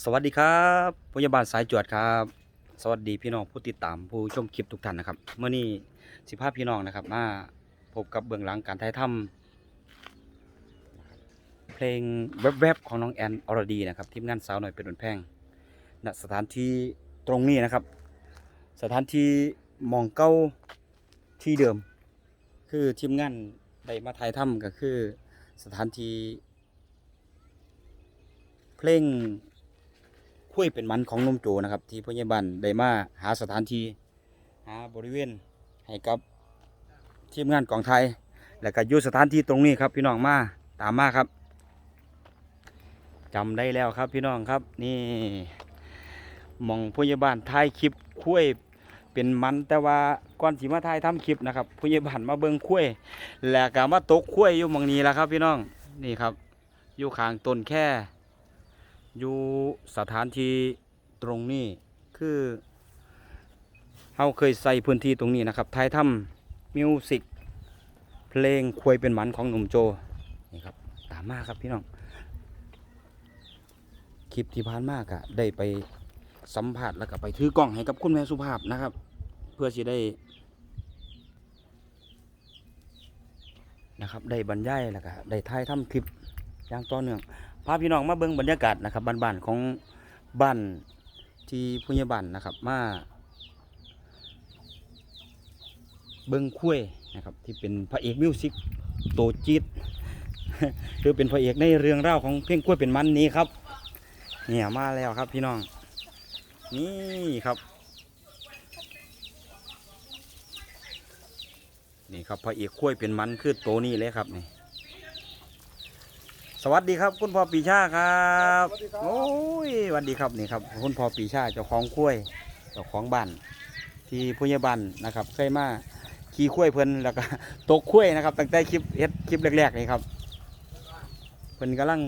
สวัสดีครับพยาบาลสายจวดครับ สวัสดีพี่น้องผู้ติดตามผู้ชมคลิปทุกท่านนะครับเมื่อนี้สิภาพพี่น้องนะครับมาพบกับเบื้องหลังการถ่ายทำเพลงแวบๆของน้องแอนอรดีนะครับทีมงานสาวหน่อยเป็นนแพงณสถานที่ตรงนี้นะครับ สถานที่มองเก้าที่เดิม คือทีมงานได้มาถ่ายทำก็คือสถานที่เพลง คุยเป็นมันของนมโจนะครับ ที่พยาบาลได้มาหาสถานที่หาบริเวณให้กับทีมงานกองไทย และก็อยู่สถานที่ตรงนี้ครับ พี่น้องมาตามมาครับจำได้แล้วครับพี่น้องครับนี่มองพยาบาลถ่ายคลิปคุยเป็นมันแต่ว่าก่อนสิมาถ่ายทำคลิปนะครับพยาบาลมาเบิ่งคุยแล้วก็มาตกคุยอยู่มองนี้แหละครับ พี่น้องนี่ครับ อยู่ข้างต้นแค่ อยู่สถานที่ตรงนี้คือเราเคยใส่พื้นที่ตรงนี้นะครับถ่ายทำมิวสิกเพลงควยเป็นหมันของหนุ่มโจนี่ครับตามมาครับพี่น้องคลิปที่ผ่านมากอะได้ไปสัมผัสแล้วก็ไปถือกล้องให้กับคุณแม่สุภาพนะครับ เพื่อที่ได้นะครับได้บรรยายแล้วก็ได้ถ่ายทำคลิปอย่างต่อเนื่อง พาพี่น้องมาเบิ่งบรรยากาศนะครับบ้านๆของบ้านที่ผู้ใหญ่บ้านนะครับมาเบิ่งคุ้ยนะครับที่เป็นพระเอกมิวสิกโตจิตคือเป็นพระเอกในเรื่องเล่าของเพลงกล้วยเป็นมันนี้ครับ เนี่ยมาแล้วครับพี่น้อง นี่ครับ นี่ครับพระเอกกล้วยเป็นมันคือโตนี้เลยครับนี่ สวัสดีครับ คุณพ่อปีชาครับโอ้ยสวัสดีครับนี่ครับคุณพ่อปีชาเจ้าของกล้วยเจ้าของบ้านที่ผู้ใหญ่บ้านนะครับเคยมาขี่กล้วยเพิ่นแล้วก็ตกกล้วยนะครับตั้งแต่คลิปเฮ็ดคลิปแรกๆนี่ครับเพิ่นกำลัง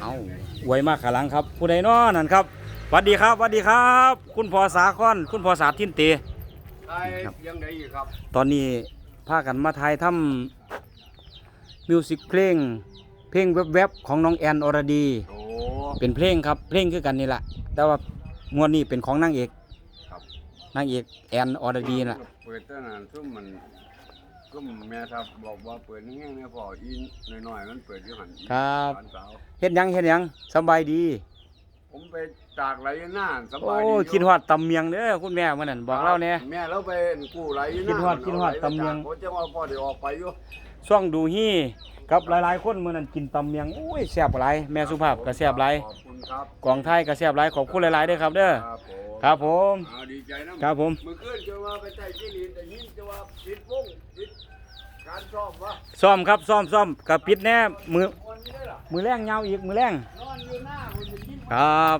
เอาอวยมากขาหลังครับ ผู้ใดน้อนั่นครับสวัสดีครับสวัสดีครับ คุณพ่อสาคอนคุณพ่อสาทินเตไอ้ยังไงอีกครับ ตอนนี้ พากันมาถ่ายทำมิวสิกเพลง เพลงแวบๆของน้องแอนอรดี โอ้ เป็นเพลงครับ เพลงคือกันนี่แหละ แต่ว่างวดนี้เป็นของนางเอกครับ นางเอกแอนอรดีน่ะ เปิดตั้งนานซึ่งมันก็แม่ครับบอกว่าเปิดแห้งๆเนี่ยพออินหน่อยๆมันเปิดอยู่หันครับ หลานสาว เฮ็ดหยังเฮ็ดหยังสำบายดี ผมไปจากไหลหน้าสโอ้บายดียคิดฮอดตำเมียงเด้อคุณแม่มื้อนั้นบอกเล่าเนี่ย แม่เราไปกู้ไหลหน้าคิดฮอดคิดฮอดตำเมียง ผมจะว่าพ่อได้ออกไปอยู่ช่วงดูฮี่กับหลายๆคนมื้อนั้นกินตำเมียงโอ้ยแซ่บหลายแม่สุภาพก็แซ่บหลายขอบคุณครับกองไทยก็แซ่บหลายขอบคุณหลายๆเด้อครับเด้อครับผมครับผม อ่าดีใจนะ ครับผม มือขึ้นจะว่าไปใส่จีนีแต่ยินจะว่าปิดวงปิดการชอบวะซ่อมครับซ่อมซ่อมกับปิดแน่มือวันนี้ได้หรอมือแรงยาวอีกมือแรงนอนอยู่หน้าคนจะยิน ครับ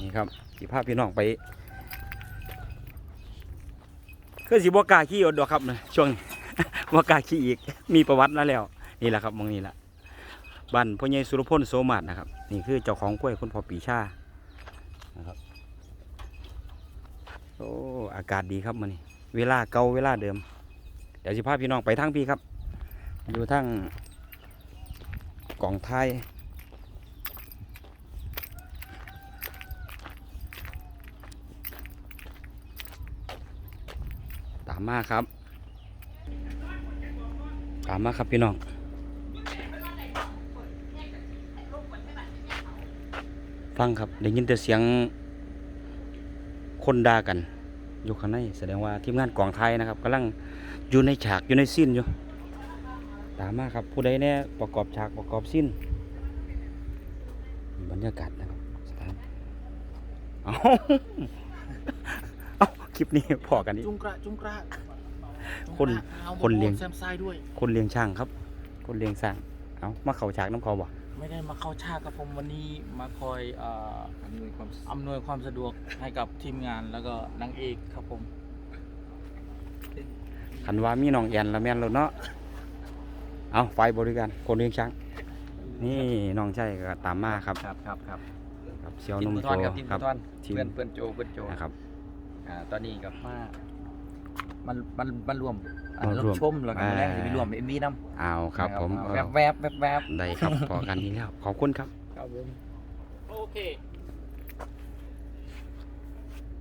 นี่ครับสิพาพพี่น้องไปคือสิบวกาขี่อดดอกครับนะช่วงนี้บกาขี่อีกมีประวัติแล้วแล้ว นี่แหละครับมองนี้แหละบ้านพ่อใหญ่สุรพลโสมาตนะครับ นี่คือเจ้าของกล้วยคุณพ่อปีชานะครับโอ้อากาศดีครับมันนี่เวลาเก่าเวลาเดิม เดี๋ยวสิพาพี่น้องไปทางพี่ครับ อยู่ทางกล่องไทยามมาครับตามมาครับพี่น้องฟังครับได้ยินแต่เสียงคนด่ากัน อยู่ข้างในแสดงว่าทีมงานกองไทยนะครับกำลังอยู่ในฉากอยู่ในซีนอยู่ ตามมาครับผู้ใดเนี่ยประกอบฉากประกอบซีนบรรยากาศนะครับสถานเอาเอา คลิปนี้พอกันนี้จุงกระจุงกระคนจุงกระอาคนเลี้ยงแซมไซด์ด้วย คนเลี้ยงช่างครับ คนเลี้ยงสร้างเอามาเข่าฉากน้ำเขาบ่ไม่ได้มาเข้าชาติกับผมวันนี้มาคอยเอ่ออำนวยความอำนวยความสะดวกให้กับทีมงานแล้วก็นางเอกครับผมขันว่ามีน้องแอนละแม่นแล้วเนาะเอาไฟบริการคนเลี้ยงช้าง นี่น้องใช่ก็ตามมาครับครับครับครับครับเซียวทีมนุ่มตุโจทอนกับทีมครัตุทอนทีมเพื่อนเพื่อนโจเพื่อนโจนะครับ อ่าตอนนี้กับมา มันมันมันรวมอะมารวมชมแล้วกันอ่า แรกจะมีรวมเอ็มวีนำเอาครับผมเอแวอบแวบแวบแวบได้ครับพอกันนี้แล้วขอบคุณครับครับผมโอเค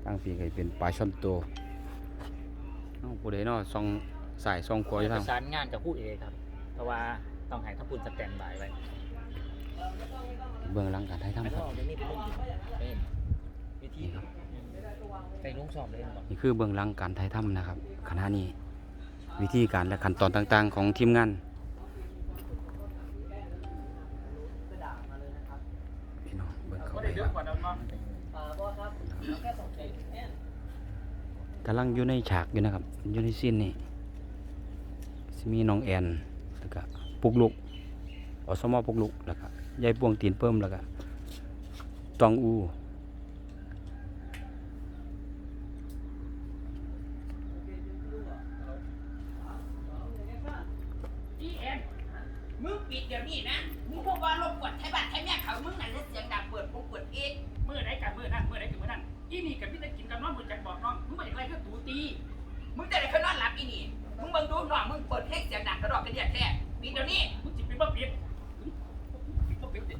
ตั้งปีก็เป็นปลาช่อนโตเอ้าผู้ใดเนาะซองสายซองขวาอยู่ปทางระสานงานกับผู้เอกครับ เพราะว่าต้องให้ทัพปุนสแตนบายไว้เบื้องหลังการถ่ายทำไม่คต้รัองบเอาเดี๋ยวนี้ไปลงอยู่เป็นวิธีนี่ครับ ไปลงสอบเลยบอนี่คือเบื้องหลังการถ่ายทำนะครับขณะนี้ วิธีการและขั้นตอนต่างๆ ของทีมงานพี่น้องเบิ่งเขาไปครับกำลังอยู่ในฉากอยู่นะครับ อยู่ในซีนนี่สิมีน้องแอนแล้วก็ปุกลุกอสมอปุกลุกแล้วก็ยายปวงตีนเพิ่มแล้วก็ตองอู พี่เอ็มมึงปิดเดี๋ยวนี้นะ มึงพวกว่ารบกวนไทยบ้านไทยแม่เขา มึงนั่นเสียงดังเปิดพวกเปิดเอง เมื่อไหนกันเมื่อนั้นเมื่อไหนถึงเมื่อนั้นอีนี่กับพี่ตะกินกับน้องมึงจักบอกน้องมึงไม่อยากไร ก็ตูตีมึงจะได้เขานอนหลับอีนี่มึงเบิ่งดูหน่อยมึงเปิดเพลงเสียงดังกระดอกกระเดียดแท้ปิดเดี๋ยวนี้มึงจิเป็นบ่ปิดปิดบ่ปิดดิ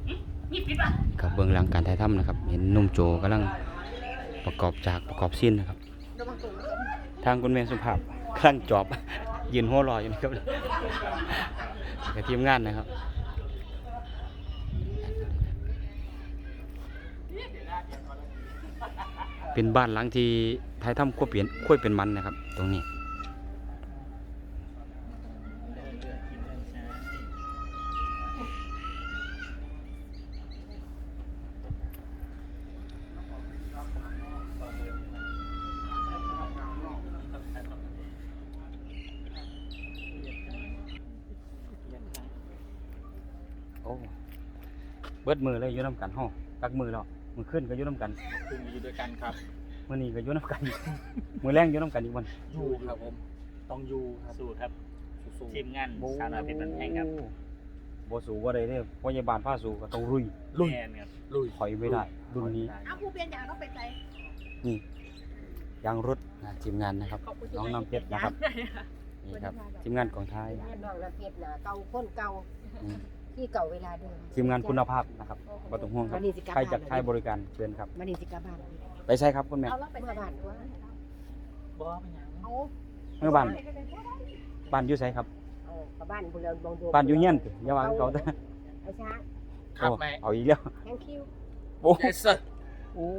นี่ปิดป่ะกับเบื้องหลังการถ่ายทำนะครับ เห็นหนุ่มโจกำลังประกอบฉากประกอบซีนนะครับ ทางคุณแม่สุภาพกำลังจอบ ยืนหัวเรออยู่นะครับกับทีมงานนะครับ เป็นบ้านหลังที่ ถ่ายทำขั้วเปลี่ยนขั้วเป็นมันนะครับ ตรงนี้ โอ้ เบิดมือเลยยู่น้ำกันห้องตักมือแล้วมือขึ้นก็ยู่น้ำกันคืออยู่ด้วยกันครับ มือนี้ก็อยู่น้ำกันมือแรงอยู่น้ำกันอีกวันอยู่ครับผมต้องอยู่ครับสู้ครับสู้ทีมงานสาวน้อยเป็นบันแห่งครับโบสูว่าได้เนี่ยพยาบาลผ้าสูก็ต้องรุยลุยแมนครับลุยถอยไม่ได้รุ่นนี้ เอาผู้เปลี่ยนยางก็ไปใจนี่ยางรถนะทีมงานนะครับน้องน้ำเพชรนะครับนี่ครับ ทีมงานของไทย น้องน้ำเพชรนะเก่าคนเก่าอืม ที่เก่าเวลาเดิมทีมงานคุณภาพนะครับก็ต้องห่วงครับ วันนี้สิกลับใครจะบ้านใช้บริการเชิญครับ มันนี่สิกลับบ้านไปใช้ครับคุณแม่ เอาแล้วไปเมื่อใจบ้านตัวบอเป็นหยังเอาเมื่อบ้านบ้านอยู่ไสครับ เออกับบ้านบุญเรือนบองดวงบ้านอยู่เงี้ยนติอย่าว่าเขาแต่ไอ้ช้างครับโอ้แม่เอาอีกแล้วแทงคิวโอ้ yes sir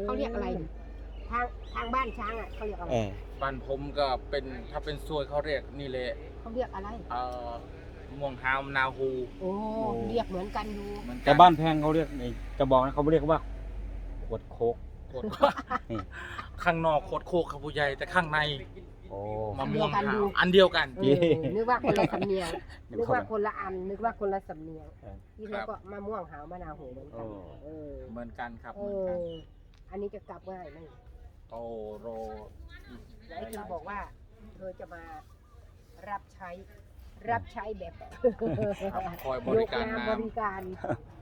เขาเรียกอะไรนี่ทางทางบ้านช้างอะเขาเรียกอะไรเออบ้านผมก็เป็นถ้าเป็นซวยเขาเรียกนี่แหละเขาเรียกอะไร เอ่อ ม่วงฮาวมะนาวฮูโอ้เรียกเหมือนกันอยู่เหมือนกัแต่บ้านแพงเขาเรียกไอ้จะบอกนะเขาเรียกว่าขวดโคก โคตรข้างนอกโคตรโคกครับผู้ใหญ่แต่ข้างในโอ้ มะม่วงหาวอันเดียวกัน เออนึกว่าคนละสำเนียงนึกว่าคนละอันนึกว่าคนละสำเนียงที่เขาก็มะม่วงหาวมะนาวโหเหมือนกันเออเหมือนกันครับเอเหมือนกันออันนี้จะกลับง่ายไหมโตโรไอ้คือบอกว่าเธอจะมารับใช้ รับใช้แบบครับคอยบริการยน้บริการ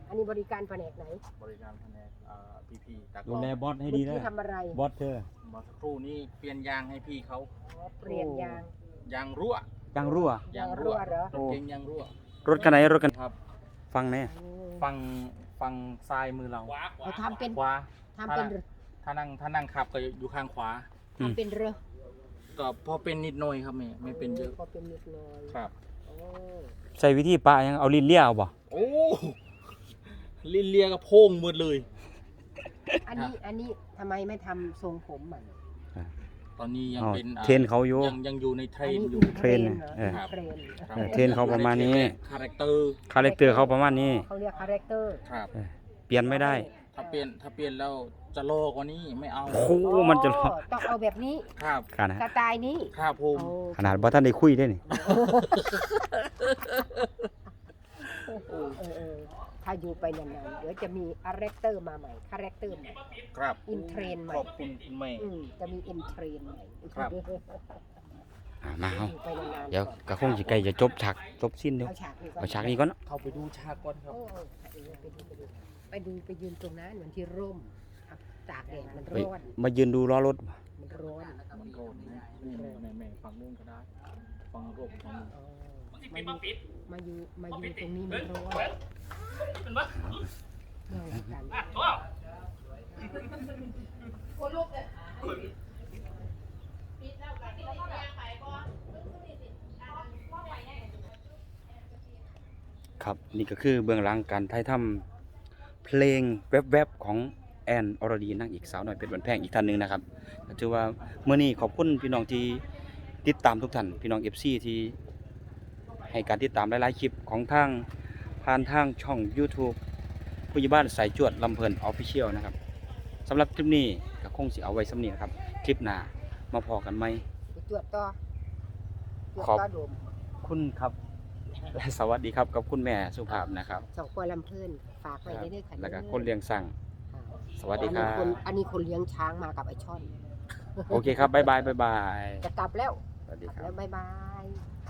อันนี้บริการแผนกไหนำบริการแผนกเอ่อพีพีตากดูล้องแลบอสให้ดีนะ ที่ทำอะไรบอสเธอเมื่อสักครู่นี้เปลี่ยนยางให้พี่เขาอ๋อเปลี่ยนยางยางรั่วจังรั่ว ยางรั่รั่ววเหรอ รถเก๋งยางรั่วรถคันไหนรถกันครับ ฟังแน่อืมฟังฟังซ้ายมือเราเขาทำเป็น ขวาทำเป็นถ้านั่งถ้านั่งขับก็อยู่ข้างขวา อืม ทำเป็นเรือ ก็พอเป็นนิดหน่อยครับแม่ไม่เป็นเยอะพอเป็นนิดหน่อยครับ โอ้ใส่วิธีปะยังเอาลิ้นเลี้ยเอาบ่โอ้ลินเลียกับโพ่งหมดเลย อันนี้อันนี้ทำไมไม่ทำทรงผมใหม่ตอนนี้ยังอ๋อเป็นอ่เทรนเขาอยู่ ยังยังอยู่ในเทรอันนี้อยู่เทรนเทรนเหรอเออ เทรนครับเออเทรนเขาประมาณนี้ คาแรคเตอร์คาแรคเตอร์เขาประมาณนี้ เขาเรียกคาแรคเตอร์ ครับ เปลี่ยนไม่ได้ ถ้าเปลี่ยนถ้าเปลี่ยนแล้วจะโลกว่านี้ไม่เอา โอ้โหมันจะรอต้องเอาแบบนี้ครับ ขนาดสไตล์นี้ครับผม โอ้ขนาดบ่ท่านได้คุยได้นี่เออเออถ้าอยู่ไปนานๆเดี๋ยวจะมีคาแรคเตอร์มาใหม่คาแรคเตอร์ใหม่ ครับ อินเทรนใหม่ ขอบคุณคุณแม่ อืมจะมีอินเทรนใหม่ครับ อ่ามาเอาอยู่ไปนานๆเดี๋ยวก็คงสิใกล้จะจบฉากจบสิ้นเดี๋ยวเอาฉากนี้ก่อนเอาฉากนี้ก่อนเนาะเข้าไปดูฉากก่อนครับโอ้เออไปดูไปดู ไปดูไปยืนตรงนั้นเหมือนที่ร่มครับตากแดดมันไปร้อนมายืนดูล้อรถ มันร้อนมันโกนนะนี่แม่แม่แม่ฟังนู่นก็ได้ฟังรูปฟังนู่นเออมึงสิปิดบ่ปิดมาอยู่มาบ่อปิยู่ดตรงนี้มันร้อนเป็นบ่เรื่องกันอะโอ้คนลูกเลยปิดแล้วกันที่เราอยากไปบ่พ่อไปแน่ครับนี่ก็คือเบื้องหลังการถ่ายทำ เพลงแวบๆของแอนอรดีนางเอกสาวหน่อยเป็นวันแพงอีกท่านหนึ่งนะครับก็ถือว่าเมื่อนี้ขอบคุณพี่น้องที่ติดตามทุกท่านพี่น้อง FC ที่ให้การติดตามหลายๆคลิปของทางผ่านทางช่อง YouTube ผู้ใหญ่บ้านสายจวดลำเพลินออฟฟิเชียลนะครับสำหรับคลิปนี้ก็คงสิเอาไว้สำนี้นะครับ คลิปหน้ามาพอกันไหมไปจวดต่อจวดขอบต่อดมคุณครับและสวัสดีครับกับคุณแม่สุภาพนะครับสองคนลำเพิ่น ฝากไว้ได้ด้วยค่ะแล้วก็คนเลี้ยงสั่งค่ะสวัสดีครัอันนี้คนบอันนี้คนเลี้ยงช้างมากับไอช่อน โอเคครับบ๊ายบายบ๊ายบายจะกลับแล้วสวัสดีกลับครัแล้บวบ๊ายบาย